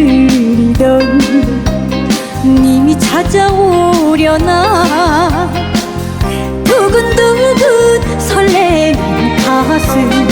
그리던 님이 찾아오려나? 두근두근 설레는 가슴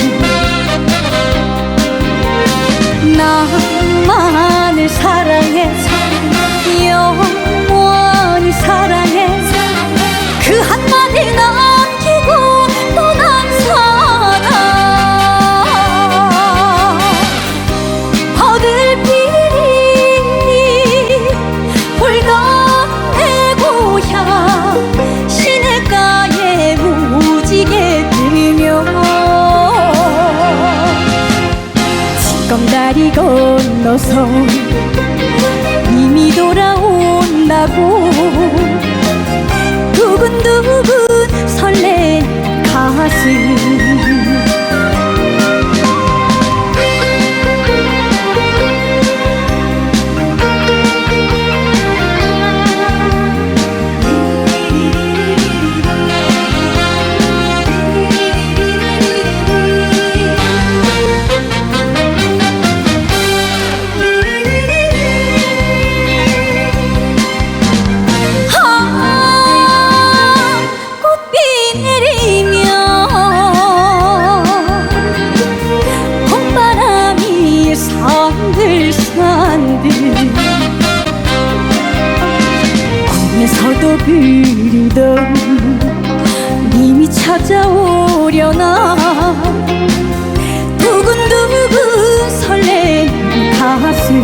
건너서 이미 돌아온다고 서도 그리던 님이 찾아오려나? 두근두근 설레는 가슴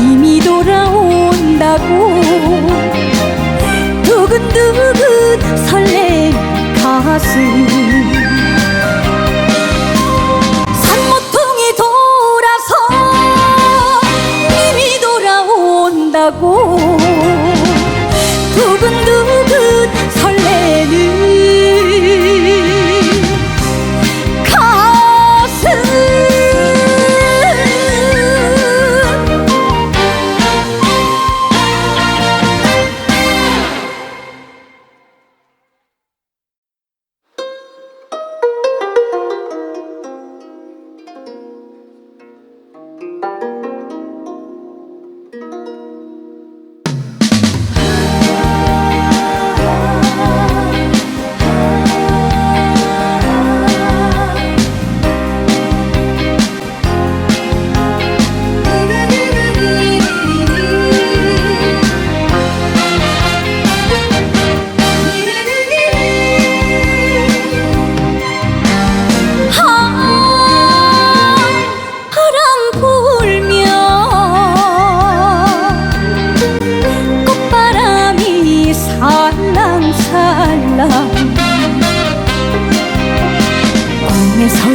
이미 돌아온다고. 두근두근 설레는 가슴. 산모퉁이 돌아서 이미 돌아온다고. 두근두근 설레는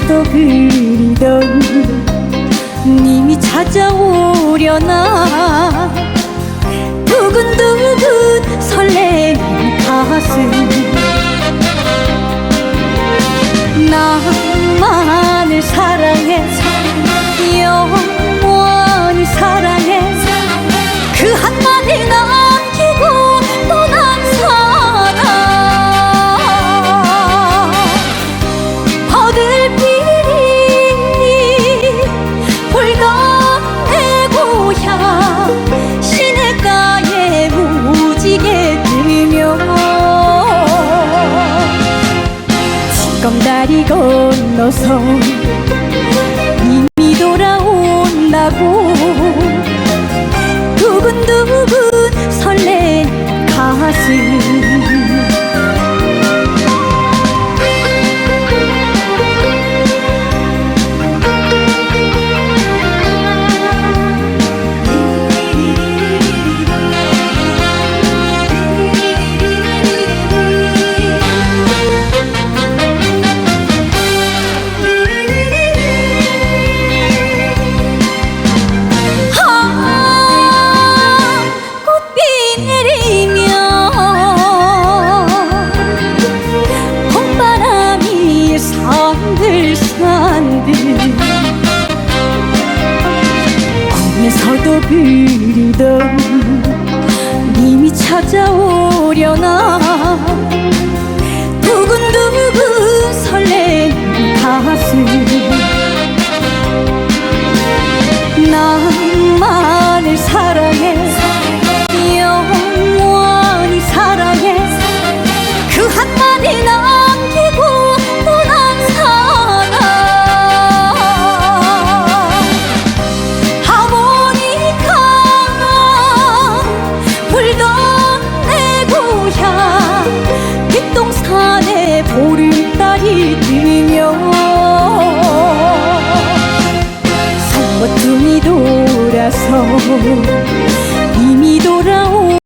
꿈에서도 그리던 님이 찾아오려나? 두근두근 설레는 가슴 no song 꿈에서도 그리던 님이 찾아오려나? 또